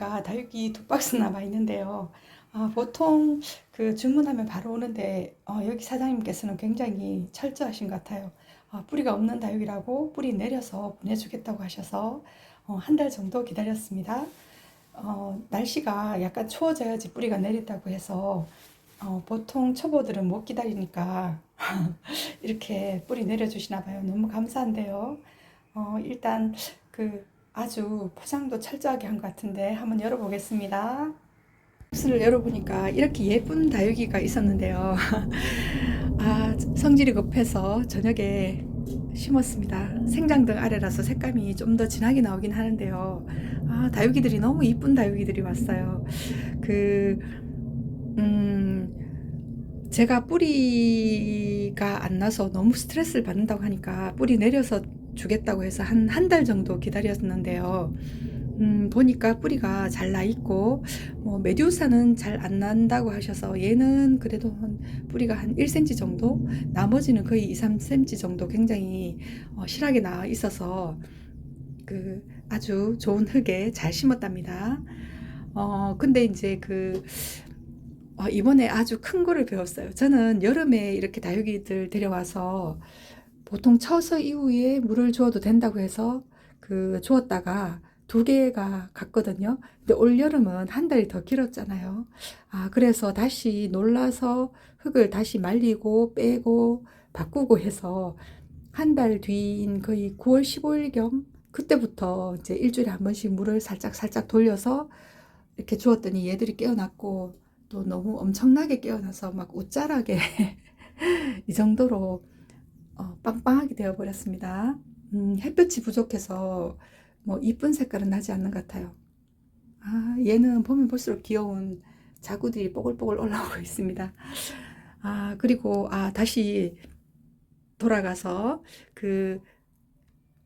보니까 다육이 두 박스 남아 있는데요. 아, 보통 그 주문하면 바로 오는데 어, 여기 사장님께서는 굉장히 철저하신 것 같아요. 아, 뿌리가 없는 다육이라고 뿌리 내려서 보내주겠다고 하셔서 어, 한달 정도 기다렸습니다. 어, 날씨가 약간 추워져야지 뿌리가 내린다고 해서 어, 보통 초보들은 못 기다리니까 이렇게 뿌리 내려주시나 봐요. 너무 감사한데요. 어, 일단 그 아주 포장도 철저하게 한 것 같은데 한번 열어보겠습니다. 박스를 열어보니까 이렇게 예쁜 다육이가 있었는데요. 아, 성질이 급해서 저녁에 심었습니다. 생장등 아래라서 색감이 좀 더 진하게 나오긴 하는데요. 아, 다육이들이 너무 이쁜 다육이들이 왔어요. 그, 음, 제가 뿌리가 안 나서 너무 스트레스를 받는다고 하니까 뿌리 내려서 주겠다고 해서 한 한 달 정도 기다렸는데요. 음, 보니까 뿌리가 잘 나 있고, 뭐, 메듀사는 잘 안 난다고 하셔서 얘는 그래도 한 뿌리가 한 1cm 정도, 나머지는 거의 2, 3cm 정도 굉장히 어, 실하게 나 있어서 그 아주 좋은 흙에 잘 심었답니다. 어, 근데 이제 그 어, 이번에 아주 큰 거를 배웠어요. 저는 여름에 이렇게 다육이들 데려와서 보통 쳐서 이후에 물을 주어도 된다고 해서 그 주었다가 두 개가 갔거든요. 근데 올 여름은 한 달이 더 길었잖아요. 아, 그래서 다시 놀라서 흙을 다시 말리고 빼고 바꾸고 해서 한 달 뒤인 거의 9월 15일경 그때부터 이제 일주일에 한 번씩 물을 살짝 살짝 돌려서 이렇게 주었더니 얘들이 깨어났고 또 너무 엄청나게 깨어나서 막 웃자라게 이 정도로 어, 빵빵하게 되어 버렸습니다. 음, 햇볕이 부족해서 뭐 이쁜 색깔은 나지 않는 것 같아요. 아, 얘는 보면 볼수록 귀여운 자구들이 뽀글뽀글 올라오고 있습니다. 아, 그리고 아, 다시 돌아가서 그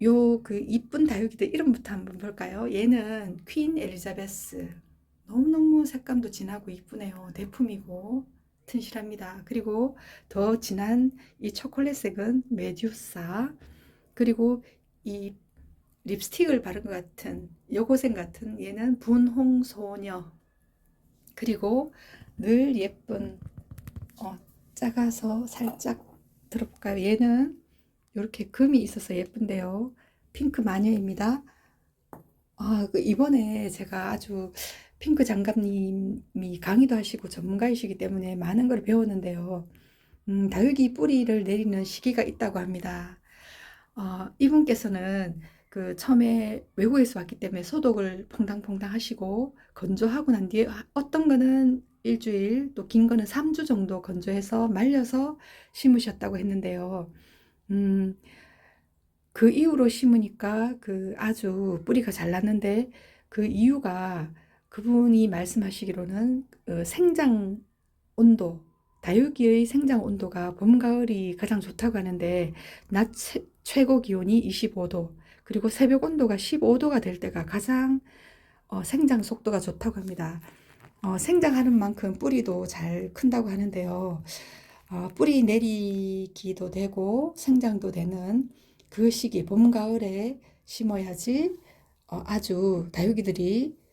요 그 이쁜 다육이들 이름부터 한번 볼까요? 얘는 퀸 엘리자베스. 너무너무 색감도 진하고 이쁘네요. 대품이고 튼실합니다. 그리고 더 진한 이 초콜릿색은 메듀사. 그리고 이 립스틱을 바른 것 같은 여고생 같은 얘는 분홍소녀. 그리고 늘 예쁜 어, 작아서 살짝 들어볼까요? 얘는 이렇게 금이 있어서 예쁜데요. 핑크 마녀입니다. 아, 그 이번에 제가 아주 핑크 장갑님이 강의도 하시고 전문가이시기 때문에 많은 걸 배웠는데요. 음, 다육이 뿌리를 내리는 시기가 있다고 합니다. 어, 이분께서는 그 처음에 외국에서 왔기 때문에 소독을 퐁당퐁당 하시고 건조하고 난 뒤에 어떤 거는 일주일 또 긴 거는 3주 정도 건조해서 말려서 심으셨다고 했는데요. 음, 그 이후로 심으니까 그 아주 뿌리가 잘 났는데 그 이유가 그분이 말씀하시기로는 어, 생장 온도, 다육이의 생장 온도가 봄, 가을이 가장 좋다고 하는데 낮 최, 최고 기온이 25도, 그리고 새벽 온도가 15도가 될 때가 가장 어, 생장 속도가 좋다고 합니다. 어, 생장하는 만큼 뿌리도 잘 큰다고 하는데요. 어, 뿌리 내리기도 되고 생장도 되는 그 시기 봄 가을에 심어야지 어, 아주 다육이들이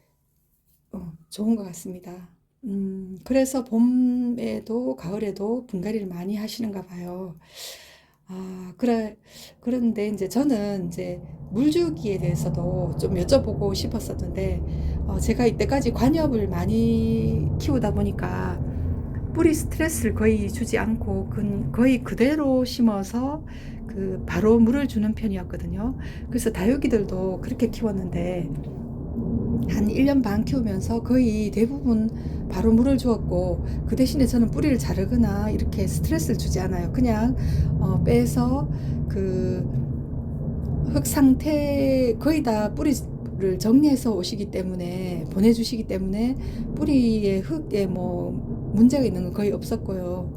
어, 좋은 것 같습니다. 음, 그래서 봄에도 가을에도 분갈이를 많이 하시는가 봐요. 아, 그래, 그런데 이제 저는 이제 물주기에 대해서도 좀 여쭤보고 싶었었는데, 어, 제가 이때까지 관엽을 많이 키우다 보니까 뿌리 스트레스를 거의 주지 않고 그, 거의 그대로 심어서 그 바로 물을 주는 편이었거든요. 그래서 다육이들도 그렇게 키웠는데, 한 1년 반 키우면서 거의 대부분 바로 물을 주었고 그 대신에 저는 뿌리를 자르거나 이렇게 스트레스를 주지 않아요. 그냥 어, 빼서 그 흙 상태 거의 다 뿌리를 정리해서 오시기 때문에 보내주시기 때문에 뿌리에 흙에 뭐 문제가 있는 건 거의 없었고요.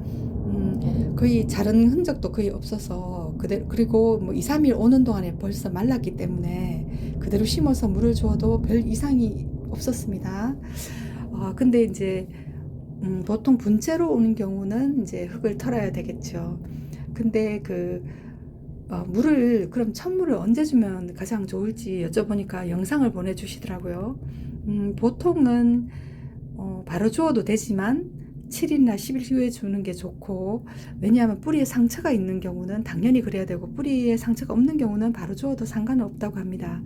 음, 거의 자른 흔적도 거의 없어서 그대로 그리고 뭐 2, 3일 오는 동안에 벌써 말랐기 때문에 그대로 심어서 물을 주어도 별 이상이 없었습니다. 아, 근데 이제 음, 보통 분재로 오는 경우는 이제 흙을 털어야 되겠죠. 근데 그 어, 물을 그럼 천물을 언제 주면 가장 좋을지 여쭤보니까 영상을 보내주시더라고요. 음, 보통은 어, 바로 주어도 되지만 7일이나 10일 후에 주는 게 좋고 왜냐하면 뿌리에 상처가 있는 경우는 당연히 그래야 되고 뿌리에 상처가 없는 경우는 바로 주어도 상관은 없다고 합니다.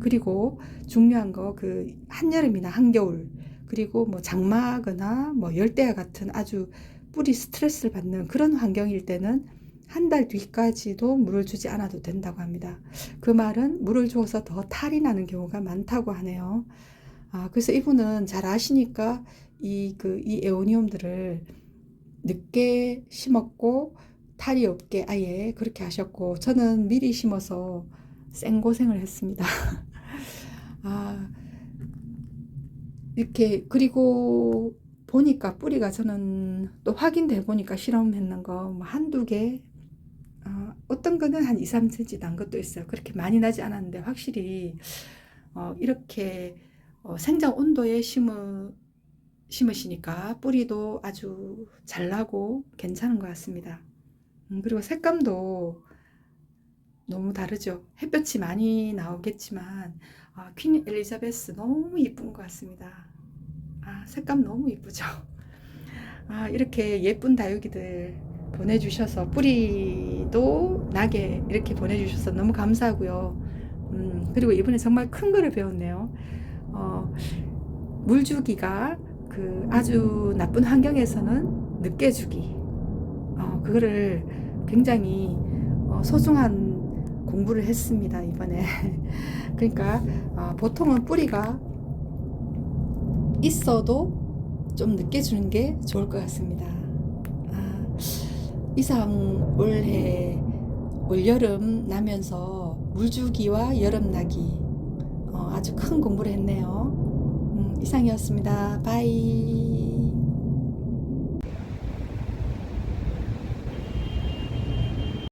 그리고 중요한 거 그 한여름이나 한겨울 그리고 뭐 장마거나 뭐 열대야 같은 아주 뿌리 스트레스를 받는 그런 환경일 때는 한 달 뒤까지도 물을 주지 않아도 된다고 합니다. 그 말은 물을 주어서 더 탈이 나는 경우가 많다고 하네요. 아, 그래서 이분은 잘 아시니까 이, 그, 이 에오니움들을 늦게 심었고 탈이 없게 아예 그렇게 하셨고 저는 미리 심어서 생고생을 했습니다. 아, 이렇게 그리고 보니까 뿌리가 저는 또 확인돼 보니까 실험했는 거뭐 한두 개 어, 어떤 거는 한 2, 3cm 난 것도 있어요. 그렇게 많이 나지 않았는데 확실히 어, 이렇게 어, 생장 온도에 심으, 심으시니까 뿌리도 아주 잘 나고 괜찮은 것 같습니다. 음, 그리고 색감도 너무 다르죠. 햇볕이 많이 나오겠지만 아, 퀸 엘리자베스 너무 이쁜 것 같습니다. 아, 색감 너무 이쁘죠. 아, 이렇게 예쁜 다육이들 보내주셔서 뿌리도 나게 이렇게 보내주셔서 너무 감사하고요. 음, 그리고 이번에 정말 큰 거를 배웠네요. 어, 물주기가 그 아주 나쁜 환경에서는 늦게 주기. 어, 그거를 굉장히 어, 소중한 공부를 했습니다, 이번에. 그러니까 어, 보통은 뿌리가 있어도 좀 늦게 주는 게 좋을 것 같습니다. 아, 이상 올해 올여름 나면서 물주기와 여름나기 어, 아주 큰 공부를 했네요. 음, 이상이었습니다. 바이.